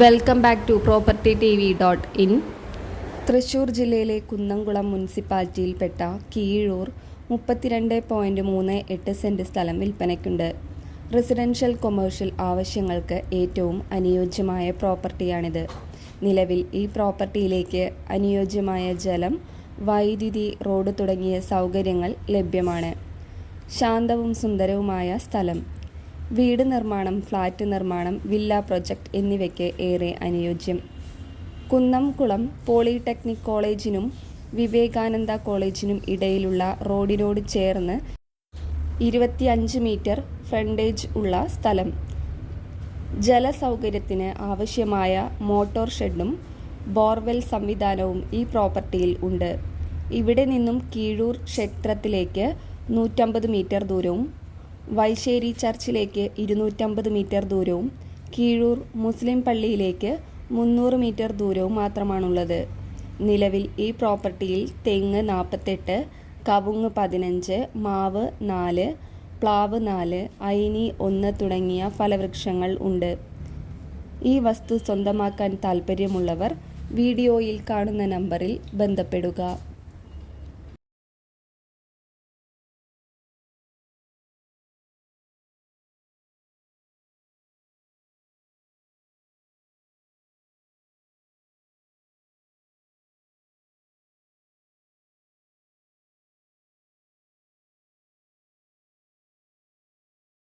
Welcome back to property T V dot in Thrissur ജില്ലയിലെ കുന്നംകുളം മുനിസിപ്പാലിറ്റിയിൽപ്പെട്ട കീഴൂർ മുപ്പത്തിരണ്ട് point മൂന്ന് എട്ട് സെന്റ് സ്ഥലം വിൽപ്പനയ്ക്കുണ്ട്. റെസിഡൻഷ്യൽ കൊമേഴ്ഷ്യൽ ആവശ്യങ്ങൾക്ക് ഏറ്റവും അനുയോജ്യമായ പ്രോപ്പർട്ടിയാണിത്. നിലവിൽ ഈ പ്രോപ്പർട്ടിയിലേക്ക് അനുയോജ്യമായ ജലം വൈദ്യുതി റോഡ് തുടങ്ങിയ സൗകര്യങ്ങൾ ലഭ്യമാണ്. ശാന്തവും സുന്ദരവുമായ സ്ഥലം. വീട് നിർമ്മാണം ഫ്ലാറ്റ് നിർമ്മാണം വില്ല പ്രൊജക്ട് എന്നിവയ്ക്ക് ഏറെ അനുയോജ്യം. കുന്നംകുളം പോളിടെക്നിക് കോളേജിനും വിവേകാനന്ദ കോളേജിനും ഇടയിലുള്ള റോഡിനോട് ചേർന്ന് ഇരുപത്തിയഞ്ച് മീറ്റർ ഫ്രണ്ടേജ് ഉള്ള സ്ഥലം. ജലസൗകര്യത്തിന് ആവശ്യമായ മോട്ടോർ ഷെഡും ബോർവെൽ സംവിധാനവും ഈ പ്രോപ്പർട്ടിയിൽ ഉണ്ട്. ഇവിടെ നിന്നും കീഴൂർ ക്ഷേത്രത്തിലേക്ക് നൂറ്റമ്പത് മീറ്റർ ദൂരവും വൈശ്ശേരി ചർച്ചിലേക്ക് ഇരുന്നൂറ്റമ്പത് മീറ്റർ ദൂരവും കീഴൂർ മുസ്ലിം പള്ളിയിലേക്ക് മുന്നൂറ് മീറ്റർ ദൂരവും മാത്രമാണുള്ളത്. നിലവിൽ ഈ പ്രോപ്പർട്ടിയിൽ തെങ്ങ് നാൽപ്പത്തെട്ട് കവുങ്ങ് പതിനഞ്ച് മാവ് നാല് പ്ലാവ് നാല് ഐനി ഒന്ന് തുടങ്ങിയ ഫലവൃക്ഷങ്ങൾ ഉണ്ട്. ഈ വസ്തു സ്വന്തമാക്കാൻ താൽപ്പര്യമുള്ളവർ വീഡിയോയിൽ കാണുന്ന നമ്പറിൽ ബന്ധപ്പെടുക.